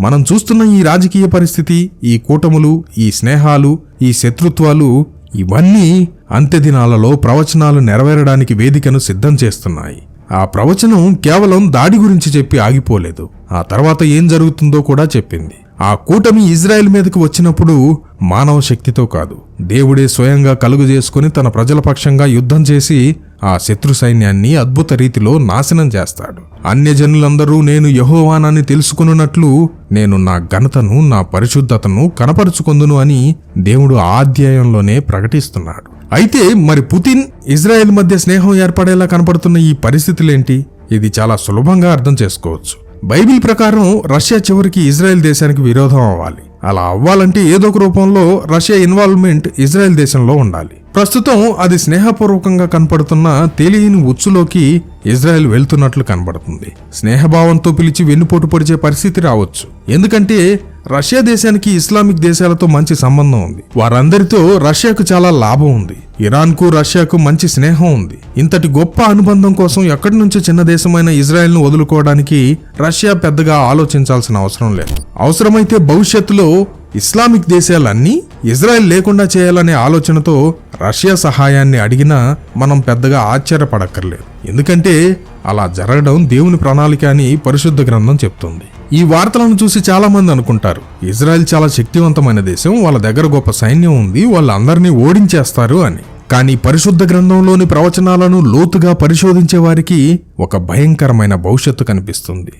మనం చూస్తున్న ఈ రాజకీయ పరిస్థితి ఈ కూటములు ఈ స్నేహాలు ఈ శత్రుత్వాలు ఇవన్నీ అంత్యదినాలలో ప్రవచనాలు నెరవేరడానికి వేదికను సిద్ధం చేస్తున్నాయి. ఆ ప్రవచనం కేవలం దాడి గురించి చెప్పి ఆగిపోలేదు. ఆ తర్వాత ఏం జరుగుతుందో కూడా చెప్పింది. ఆ కూటమి ఇజ్రాయెల్ మీదకి వచ్చినప్పుడు మానవ శక్తితో కాదు. దేవుడే స్వయంగా కలుగు చేసుకుని తన ప్రజల పక్షంగా యుద్ధం చేసి ఆ శత్రు సైన్యాన్ని అద్భుత రీతిలో నాశనం చేస్తాడు. అన్యజనులందరూ నేను యహోవానని తెలుసుకున్నట్లు నేను నా ఘనతను నా పరిశుద్ధతను కనపరుచుకొందును అని దేవుడు ఆ అధ్యాయంలోనే ప్రకటిస్తున్నాడు. అయితే మరి పుతిన్ ఇజ్రాయెల్ మధ్య స్నేహం ఏర్పడేలా కనపడుతున్న ఈ పరిస్థితులేంటి? ఇది చాలా సులభంగా అర్థం చేసుకోవచ్చు. బైబిల్ ప్రకారం రష్యా చివరికి ఇజ్రాయెల్ దేశానికి విరోధం అవ్వాలి. అలా అవ్వాలంటే ఏదో ఒక రూపంలో రష్యా ఇన్వాల్వ్మెంట్ ఇజ్రాయెల్ దేశంలో ఉండాలి. ప్రస్తుతం అది స్నేహపూర్వకంగా కనపడుతున్న తెలియని ఉచ్చులోకి ఇజ్రాయెల్ వెళ్తున్నట్లు కనబడుతుంది. స్నేహభావంతో పిలిచి వెన్నుపోటు పొడిచే పరిస్థితి రావచ్చు. ఎందుకంటే రష్యా దేశానికి ఇస్లామిక్ దేశాలతో మంచి సంబంధం ఉంది. వారందరితో రష్యాకు చాలా లాభం ఉంది. ఇరాన్కు రష్యాకు మంచి స్నేహం ఉంది. ఇంతటి గొప్ప అనుబంధం కోసం ఎక్కడి నుంచో చిన్న దేశమైన ఇజ్రాయెల్ను వదులుకోవడానికి రష్యా పెద్దగా ఆలోచించాల్సిన అవసరం లేదు. అవసరమైతే భవిష్యత్తులో ఇస్లామిక్ దేశాలన్నీ ఇజ్రాయెల్ లేకుండా చేయాలనే ఆలోచనతో రష్యా సహాయాన్ని అడిగినా మనం పెద్దగా ఆశ్చర్యపడక్కర్లేదు. ఎందుకంటే అలా జరగడం దేవుని ప్రణాళిక అని పరిశుద్ధ గ్రంథం చెప్తుంది. ఈ వార్తలను చూసి చాలా మంది అనుకుంటారు ఇజ్రాయెల్ చాలా శక్తివంతమైన దేశం వాళ్ళ దగ్గర గొప్ప సైన్యం ఉంది వాళ్ళందరినీ ఓడించేస్తారు అని. కానీ పరిశుద్ధ గ్రంథంలోని ప్రవచనాలను లోతుగా పరిశోధించే వారికి ఒక భయంకరమైన భవిష్యత్తు కనిపిస్తుంది.